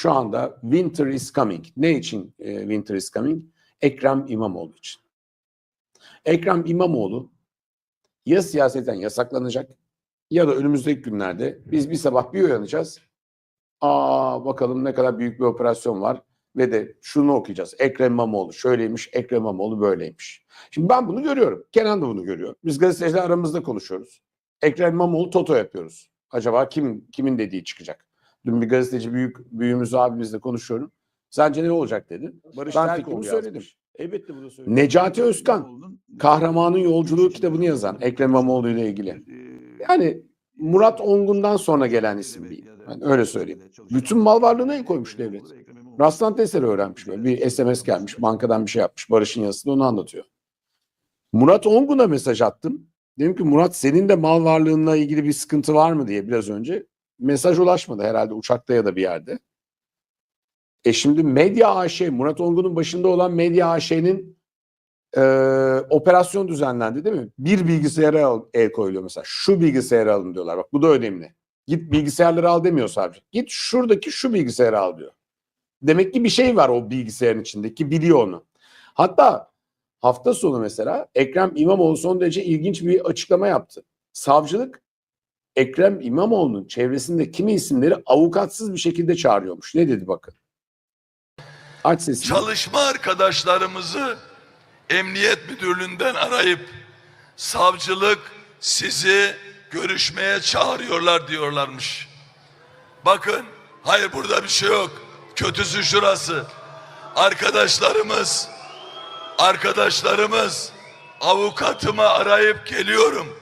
şu anda winter is coming. Ne için e, winter is coming? Ekrem İmamoğlu için. Ekrem İmamoğlu ya siyaseten yasaklanacak ya da önümüzdeki günlerde biz bir sabah bir uyanacağız. Aa bakalım ne kadar büyük bir operasyon var ve de şunu okuyacağız. Ekrem İmamoğlu şöyleymiş, Ekrem İmamoğlu böyleymiş. Şimdi ben bunu görüyorum. Kenan da bunu görüyor. Biz gazeteciler aramızda konuşuyoruz. Ekrem İmamoğlu toto yapıyoruz. Acaba kim kimin dediği çıkacak? Dün bir gazeteci büyük büyüğümüz abimizle konuşuyorum. Sence ne olacak dedi. Barış ben fikrimi yazmış. söyledim. Elbette bunu söylüyor. Necati Özkan, Kahramanın Yolculuğu kitabını yazan Ekrem İmamoğlu ile ilgili. Yani Murat Ongun'dan sonra gelen isim değil. Ben öyle söyleyeyim. Bütün mal varlığına el koymuş devlet. Rastlantı eseri öğrenmiş böyle. Bir SMS gelmiş, bankadan bir şey yapmış. Barış'ın yazısında onu anlatıyor. Murat Ongun'a mesaj attım. Dedim ki Murat senin de mal varlığınla ilgili bir sıkıntı var mı diye biraz önce. Mesaj ulaşmadı herhalde uçakta ya da bir yerde. E şimdi Medya AŞ, Murat Ongun'un başında olan Medya AŞ'nin e, operasyon düzenlendi değil mi? Bir bilgisayara al- el koyuluyor mesela. Şu bilgisayarı alın diyorlar. Bak bu da önemli. Git bilgisayarları al demiyor savcı. Git şuradaki şu bilgisayarı al diyor. Demek ki bir şey var o bilgisayarın içindeki biliyor onu. Hatta hafta sonu mesela Ekrem İmamoğlu son derece ilginç bir açıklama yaptı. Savcılık Ekrem İmamoğlu'nun çevresinde kimi isimleri avukatsız bir şekilde çağırıyormuş. Ne dedi bakın. Aç sesini. çalışma arkadaşlarımızı emniyet müdürlüğünden arayıp savcılık sizi görüşmeye çağırıyorlar diyorlarmış. Bakın hayır burada bir şey yok. Kötüsü şurası. Arkadaşlarımız arkadaşlarımız avukatımı arayıp geliyorum.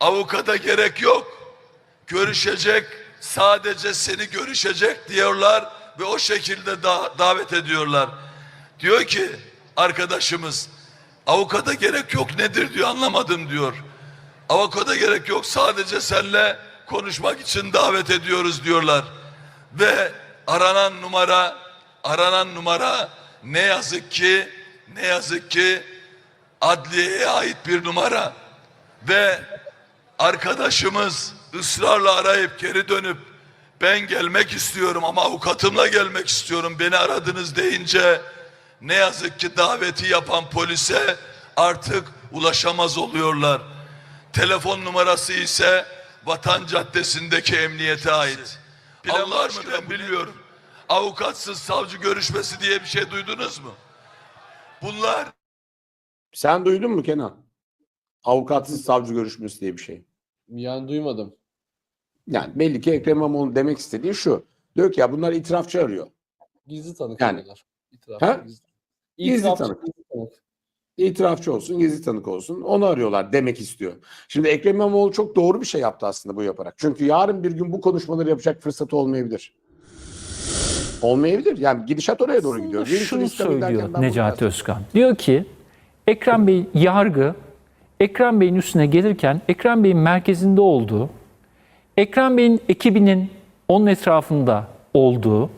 Avukata gerek yok. Görüşecek sadece seni görüşecek diyorlar ve o şekilde da- davet ediyorlar. Diyor ki arkadaşımız avukata gerek yok nedir diyor anlamadım diyor. Avukata gerek yok sadece seninle konuşmak için davet ediyoruz diyorlar. Ve aranan numara aranan numara ne yazık ki ne yazık ki adliyeye ait bir numara ve arkadaşımız ısrarla arayıp geri dönüp ben gelmek istiyorum ama avukatımla gelmek istiyorum beni aradınız deyince ne yazık ki daveti yapan polise artık ulaşamaz oluyorlar. Telefon numarası ise Vatan Caddesi'ndeki emniyete ait. Plan mı ben bilmiyorum. Avukatsız savcı görüşmesi diye bir şey duydunuz mu? Bunlar Sen duydun mu Kenan? Avukatsız savcı görüşmesi diye bir şey. Yani duymadım. Yani belli ki Ekrem İmamoğlu demek istediği şu. Diyor ki ya bunlar itirafçı arıyor. Gizli tanık Yani. arıyorlar. İtiraf, Ha? Gizli, Gizli İtirafçı, tanık. gizli tanık. İtirafçı olsun, gizli tanık olsun. Onu arıyorlar demek istiyor. Şimdi Ekrem İmamoğlu çok doğru bir şey yaptı aslında bu yaparak. Çünkü yarın bir gün bu konuşmaları yapacak fırsatı olmayabilir. Olmayabilir. Yani gidişat oraya doğru gidiyor. Aslında Winter şunu söylüyor Necati. Özkan. Diyor ki Ekrem Bey yargı Ekrem Bey'in üstüne gelirken Ekrem Bey'in merkezinde olduğu, Ekrem Bey'in ekibinin onun etrafında olduğu,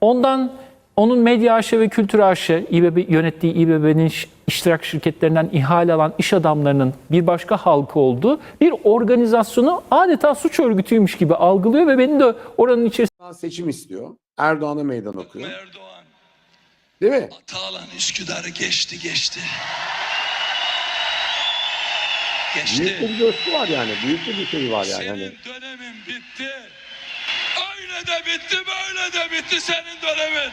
ondan onun Medya AŞ ve Kültür AŞ, İBB yönettiği İBB'nin iştirak şirketlerinden ihale alan iş adamlarının bir başka halkı olduğu bir organizasyonu adeta suç örgütüymüş gibi algılıyor ve beni de oranın içerisinde Seçim istiyor. Erdoğan'a meydan okuyor. Erdoğan Değil mi? Atalan Üsküdar'ı geçti geçti. Büyük Geçti. bir coşku var yani. Büyük bir şey var yani. Senin Hani dönemin bitti. Öyle de bitti böyle de bitti senin dönemin.